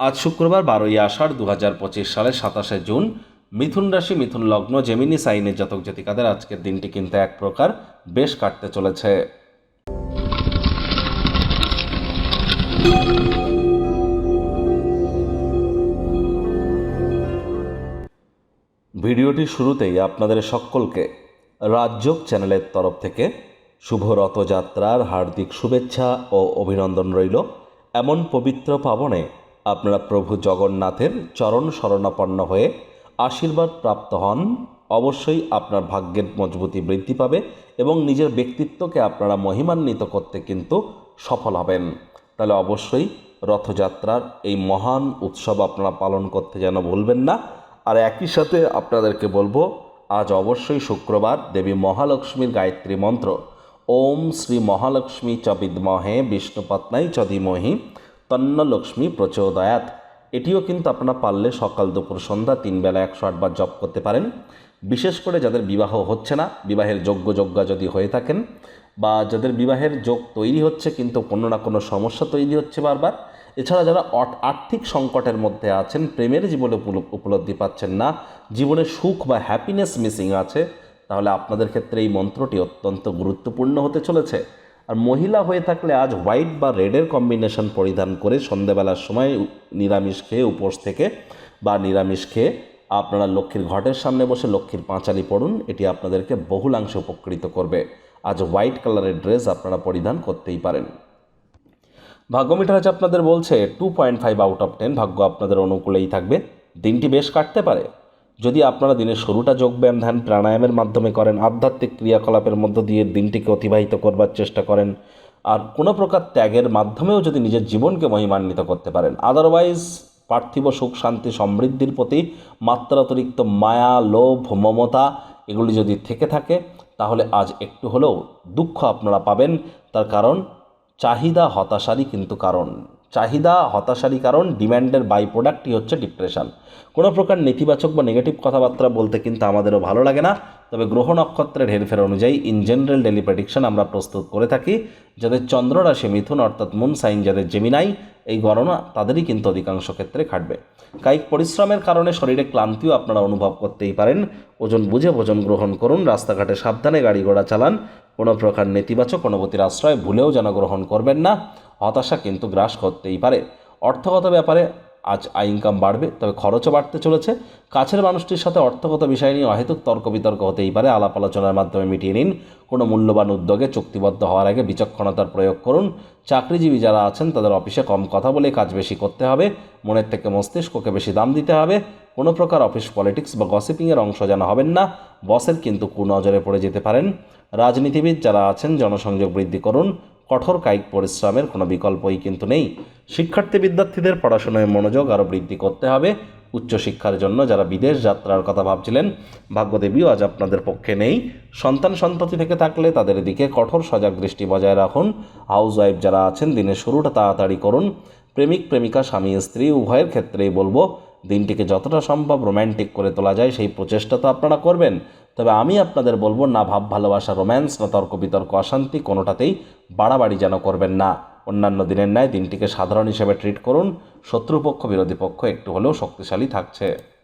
আজ শুক্রবার বারোই আষাঢ় দু হাজার পঁচিশ সালের সাতাশে জুন, মিথুন রাশি, মিথুন লগ্ন, জেমিনি সাইনের জাতক জাতিকাদের আজকের দিনটি কিন্তু এক প্রকার বেশ কাটতে চলেছে। ভিডিওটি শুরুতেই আপনাদের সকলকে রাজযোগ চ্যানেলের তরফ থেকে শুভ রথযাত্রার হার্দিক শুভেচ্ছা ও অভিনন্দন রইল। এমন পবিত্র পাবনে আপনারা প্রভু জগন্নাথের চরণ শরণাপন্ন হয়ে আশীর্বাদ প্রাপ্ত হন। অবশ্যই আপনার ভাগ্যের মজবুতি বৃদ্ধি পাবে এবং নিজের ব্যক্তিত্বকে আপনারা মহিমান্বিত করতে কিন্তু সফল হবেন। তাহলে অবশ্যই রথযাত্রার এই মহান উৎসব আপনারা পালন করতে যেন ভুলবেন না। আর একই সাথে আপনাদেরকে বলব, আজ অবশ্যই শুক্রবার দেবী মহালক্ষ্মীর গায়ত্রী মন্ত্র। ওম শ্রী মহালক্ষ্মী চ বিদ্মহে বিষ্ণুপত্নাই চ ধীমহি। তন্ন লক্ষ্মী প্রচোদয়াত। এটিও কিন্তু আপনারা পারলে সকাল দুপুর সন্ধ্যা তিন বেলা একশো আটবার জপ করতে পারেন। বিশেষ করে যাদের বিবাহ হচ্ছে না, বিবাহের যোগ্য যোগ্যা যদি হয়ে থাকেন বা যাদের বিবাহের যোগ তৈরি হচ্ছে কিন্তু কোনো না কোনো সমস্যা তৈরি হচ্ছে বারবার, এছাড়া যারা আর্থিক সংকটের মধ্যে আছেন, প্রেমের জীবনে উপল- উপলব্ধি পাচ্ছেন না, জীবনে সুখ বা হ্যাপিনেস মিসিং আছে, তাহলে আপনাদের ক্ষেত্রে এই মন্ত্রটি অত্যন্ত গুরুত্বপূর্ণ হতে চলেছে। আর মহিলা হয়ে থাকলে আজ হোয়াইট বা রেডের কম্বিনেশন পরিধান করে সন্ধেবেলার সময় নিরামিষ খেয়ে উপোস থেকে বা নিরামিষ খেয়ে আপনারা লক্ষ্মীর ঘটের সামনে বসে লক্ষ্মীর পাঁচালি পড়ুন, এটি আপনাদেরকে বহুলাংশে উপকৃত করবে। আজ হোয়াইট কালারের ড্রেস আপনারা পরিধান করতেই পারেন। ভাগ্যমিটার আজ আপনাদের বলছে two point five out of ten ভাগ্য আপনাদের অনুকূলেই থাকবে। দিনটি বেশ কাটতে পারে। যদি আপনারা দিনের শুরুটা যোগব্যায়াম ধ্যান প্রাণায়ামের মাধ্যমে করেন, আধ্যাত্মিক ক্রিয়াকলাপের মধ্য দিয়ে দিনটিকে অতিবাহিত করবার চেষ্টা করেন, আর কোনো প্রকার ত্যাগের মাধ্যমেও যদি নিজের জীবনকে মহিমান্বিত করতে পারেন আদারওয়াইজ পার্থিব সুখ, শান্তি, সমৃদ্ধির প্রতি মাত্রা অতিরিক্ত মায়া, লোভ, মমতা এগুলি যদি থেকে থাকে, তাহলে আজ একটু হলেও দুঃখ আপনারা পাবেন, তার কারণ চাহিদা হতাশারই কিন্তু কারণ। চাহিদা, হতাশারই কারণ, ডিম্যান্ডের বাই প্রোডাক্টই হচ্ছে ডিপ্রেশন কোনো প্রকার নেতিবাচক বা নেগেটিভ কথাবার্তা বলতে কিন্তু আমাদেরও ভালো লাগে না। তবে গ্রহ নক্ষত্রের হেরফের অনুযায়ী ইন জেনারেল ডেলি প্রেডিকশন আমরা প্রস্তুত করে থাকি। যাদের চন্দ্র রাশি মিথুন অর্থাৎ মুন সাইন যাদের জেমিনাই এই গণনা তাদেরই কিন্তু অধিকাংশ ক্ষেত্রে খাটবে। কায়িক পরিশ্রমের কারণে শরীরে ক্লান্তিও আপনারা অনুভব করতেই পারেন। ওজন বুঝে ভোজন গ্রহণ করুন, রাস্তাঘাটে সাবধানে গাড়ি ঘোড়া চালান কোনো প্রকার নেতিবাচক অনুভূতির আশ্রয় ভুলেও যেন গ্রহণ করবেন না। হতাশা কিন্তু গ্রাস করতেই পারে। অর্থগত ব্যাপারে আজ আয় ইনকাম বাড়বে, তবে খরচও বাড়তে চলেছে। কাছের মানুষটির সাথে অর্থগত বিষয় নিয়ে অহেতুক তর্ক বিতর্ক হতেই পারে। আলাপ আলোচনার মাধ্যমে মিটিয়ে নিন। কোনো মূল্যবান উদ্যোগে চুক্তিবদ্ধ হওয়ার আগে বিচক্ষণতার প্রয়োগ করুন। চাকরিজীবী যারা আছেন, তাদের অফিসে কম কথা বলে কাজ বেশি করতে হবে। মনের থেকে মস্তিষ্ককে বেশি দাম দিতে হবে। কোনো প্রকার অফিস পলিটিক্স বা গসিপিংয়ের অংশ যেন হবেন না। বসের কিন্তু কুনজরে পড়ে যেতে পারেন। রাজনীতিবিদ যারা আছেন, জনসংযোগ বৃদ্ধি করুন। কঠোর কায়িক পরিশ্রমের কোনো বিকল্পই কিন্তু নেই। শিক্ষার্থী বিদ্যার্থীদের পড়াশোনায় মনোযোগ আরও বৃদ্ধি করতে হবে। উচ্চশিক্ষার জন্য যারা বিদেশ যাত্রার কথা ভাবছিলেন, ভাগ্যদেবীও আজ আপনাদের পক্ষে নেই। সন্তান সন্ততি থেকে থাকলে তাদের দিকে কঠোর সজাগ দৃষ্টি বজায় রাখুন। হাউস ওয়াইফ যারা আছেন, দিনের শুরুটা তাড়াতাড়ি করুন। প্রেমিক, প্রেমিকা, স্বামী, স্ত্রী, উভয়ের ক্ষেত্রেই বলব দিনটিকে যতটা সম্ভব রোম্যান্টিক করে তোলা যায়, সেই প্রচেষ্টা তো আপনারা করবেন। তবে আমি আপনাদের বলব, না ভাব, ভালোবাসা রোম্যান্স না তর্ক বিতর্ক, অশান্তি কোনোটাতেই বাড়াবাড়ি যেন করবেন না। অন্যান্য দিনের ন্যায় দিনটিকে সাধারণ হিসেবে ট্রিট করুন। শত্রুপক্ষ, বিরোধী পক্ষ একটু হলেও শক্তিশালী থাকছে।